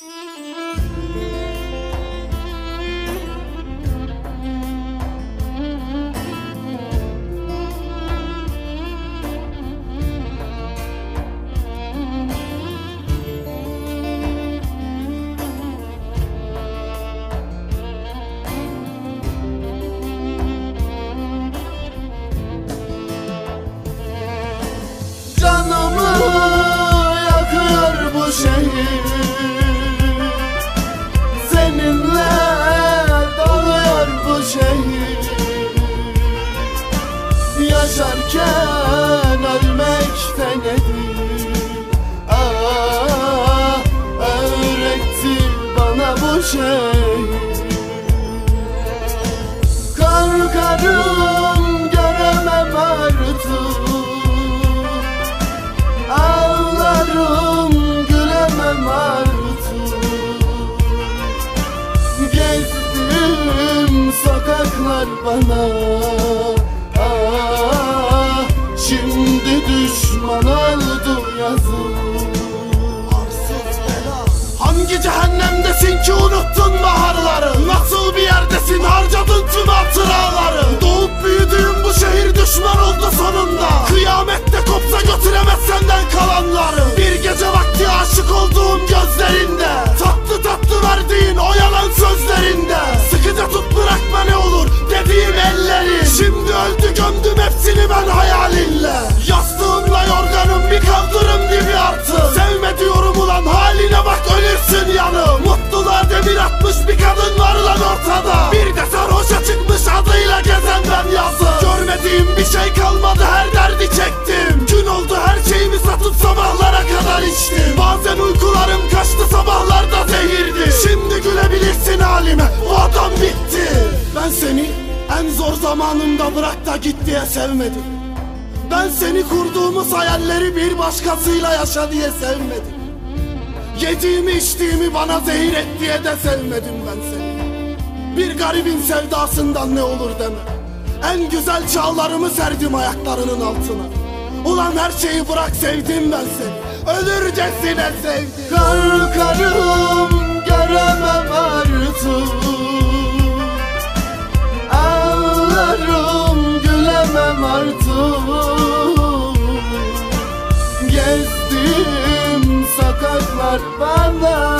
Canımı yakıyor bu şehir Yaşarken ölmekte nedir Ah öğretti bana bu şehir Korkarım göremem artık. Ağlarım gülemem artık. Gezdim sokaklar bana Hangi cehennemdesin ki unuttun baharları? Nasıl bir yerdesin? Harcadın tüm hatıraları. Doğup büyüdüğüm bu şehir düşman oldu sonunda. Kıyamette kopsa götüremez senden kalanları. Bir gece vakti aşık olduğum gözlerinde Atmış bir kadın var lan ortada. Bir de sarhoşa çıkmış adıyla gezen ben yazım Görmediğim bir şey kalmadı her derdi çektim. Gün oldu her şeyimi satıp sabahlara kadar içtim. Bazen uykularım kaçtı sabahlarda zehirdi. Şimdi gülebilirsin halime bu adam bitti. Ben seni en zor zamanımda bırak da git diye sevmedim. Ben seni kurduğumuz hayalleri bir başkasıyla yaşa diye sevmedim Yediğimi içtiğimi bana zehir et diye de sevmedim ben seni. Bir garibin sevdasından ne olur deme. En güzel çağlarımı serdim ayaklarının altına. Ulan her şeyi bırak sevdim ben seni. Ölürcesine sevdim. Korkarım göremem Gezdim sokaklar bana